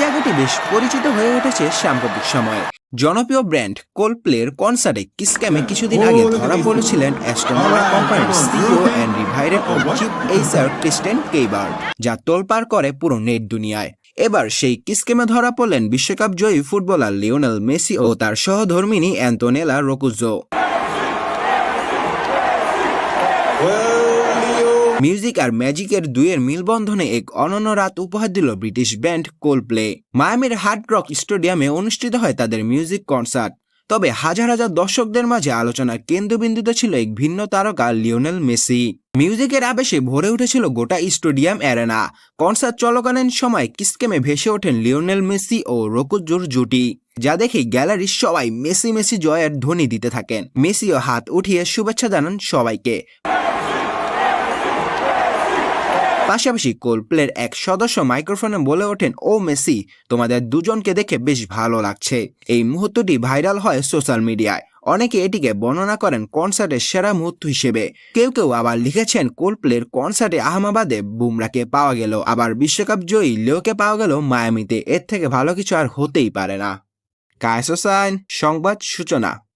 জায়গাটি বেশ পরিচিত হয়ে উঠেছে সাম্প্রতিক সময়ে। জনপ্রিয় ব্র্যান্ড কোলপ্লের কনসার্টে কিসক্যামে কিছুদিন আগে ধরা পড়েছিলেন অ্যাস্ট্রোনমার কোম্পানির সিইও অ্যান্ড্রি ভাইরেট ও চিফ এইসার ক্রিস্টেন কেইবার যা তোলপাড় করে পুরো নেট দুনিয়ায়। এবার সেই কিসকেমে ধরা পড়লেন বিশ্বকাপ জয়ী ফুটবলার লিওনেল মেসি ও তার সহধর্মিনী অ্যান্তোনেলা রোকুজো মিউজিক আর ম্যাজিকের দুইয়ের মিলবন্ধনে এক অনন্য রাত উপহার দিল ব্রিটিশ ব্যান্ড কোলপ্লে মায়ামির হার্ড রক স্টেডিয়ামে অনুষ্ঠিত হয় তাদের মিউজিক কনসার্ট তবে হাজার হাজার দর্শকদের মাঝে আলোচনার কেন্দ্রবিন্দুতে ছিল এক ভিন্ন তারকা লিওনেল মেসি মিউজিকের আবেশে ভরে উঠেছিল গোটা স্টেডিয়াম অ্যারেনা কনসার্ট চলাকালীন সময় কিসকেমে ভেসে ওঠেন লিওনেল মেসি ও রকুজোর জুটি। যা দেখে গ্যালারির সবাই মেসি মেসি জয়ের ধ্বনি দিতে থাকেন। মেসিও হাত উঠিয়ে শুভেচ্ছা জানান সবাইকে। পাশাপাশি কোলপ্লের এক সদস্য মাইক্রোফোনে বলে ওঠেন, ও মেসি, তোমাদের দুজনকে দেখে বেশ ভালো লাগছে। এই মুহূর্তটি ভাইরাল হয় সোশ্যাল মিডিয়ায়। অনেকে এটিকে বর্ণনা করেন কনসার্টের সেরা মুহূর্ত হিসেবে। কেউ কেউ আবার লিখেছেন কোলপ্লের কনসার্টে আহমাবাদে বুমরাকে পাওয়া গেল। আবার বিশ্বকাপ জয়ী লিওকে পাওয়া গেল মায়ামিতে। এর থেকে ভালো কিছু আর হতেই পারে না। কায়সোসাইন সংবাদ সূচনা।